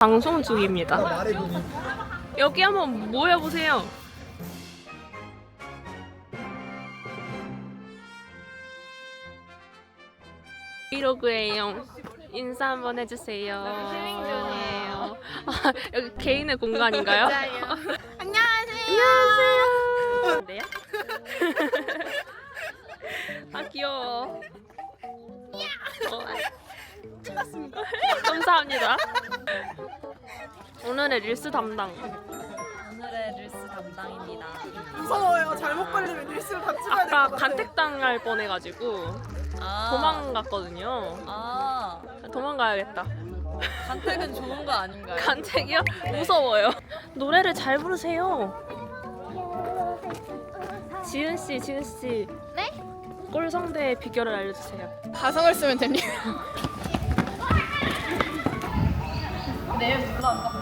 방송 중입니다. 여기 한번 모여보세요. 브이로그예요. 인사 한번 해주세요. 힐링. 아, 여기 개인의 공간인가요? 안녕하세요. 안녕하세요. 네? 아 귀여워. 어, 찍었습니다. 감사합니다. 오늘의 릴스 담당. 오늘의 릴스 담당입니다. 무서워요. 잘못 걸리면 릴스를 다 찍어야 될것 아까 같아요. 간택당할 뻔해가지고 아, 도망갔거든요. 아, 도망가야겠다. 간택은 좋은 거 아닌가요? 간택이요? 무서워요. 노래를 잘 부르세요. 지은 씨, 지은 씨. 네? 꼴 성대의 비결을 알려주세요. 가성을 쓰면 됩니다. 좋아요.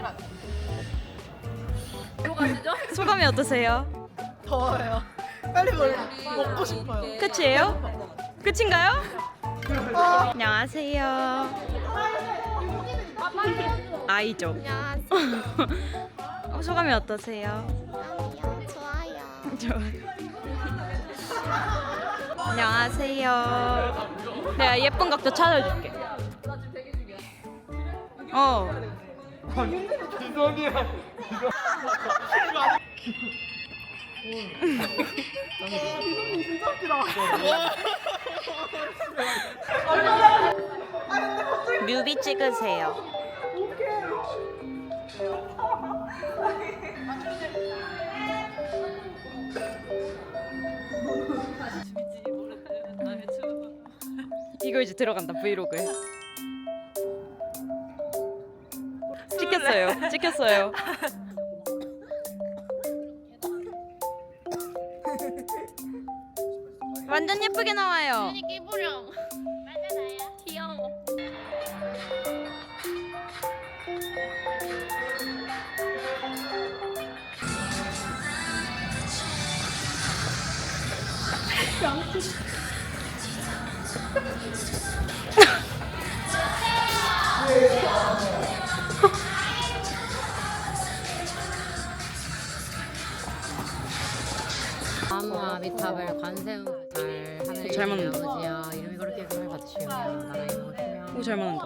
소감이 어떠세요? 더워요. 빨리 뭘 먹고 싶어요. 끝이에요? 끝인가요? 안녕하세요. 아이죠. 어, 소감이 어떠세요? 좋아요. 좋아요. 안녕하세요. 내가 예쁜 각도 찾아줄게. 어. 뮤비 찍으세요. 이거 이제 들어간다 브이로그에. 찍혔어요. 찍혔어요. 완전 예쁘게 나와요. 귀여워. 나무와 미탑을 관세음 잘 맞는다. 아버지야 이름이 그렇게 꿈을 받으시며 크며 오 잘 맞는다.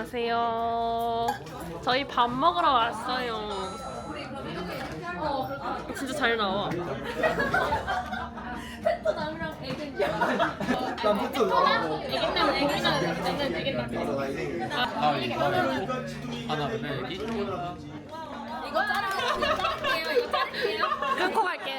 안녕하세요. 저희 밥 먹으러 왔어요. 진짜 잘 나와. 아, 이거는 하나 그러면 여기 끊고 갈게요.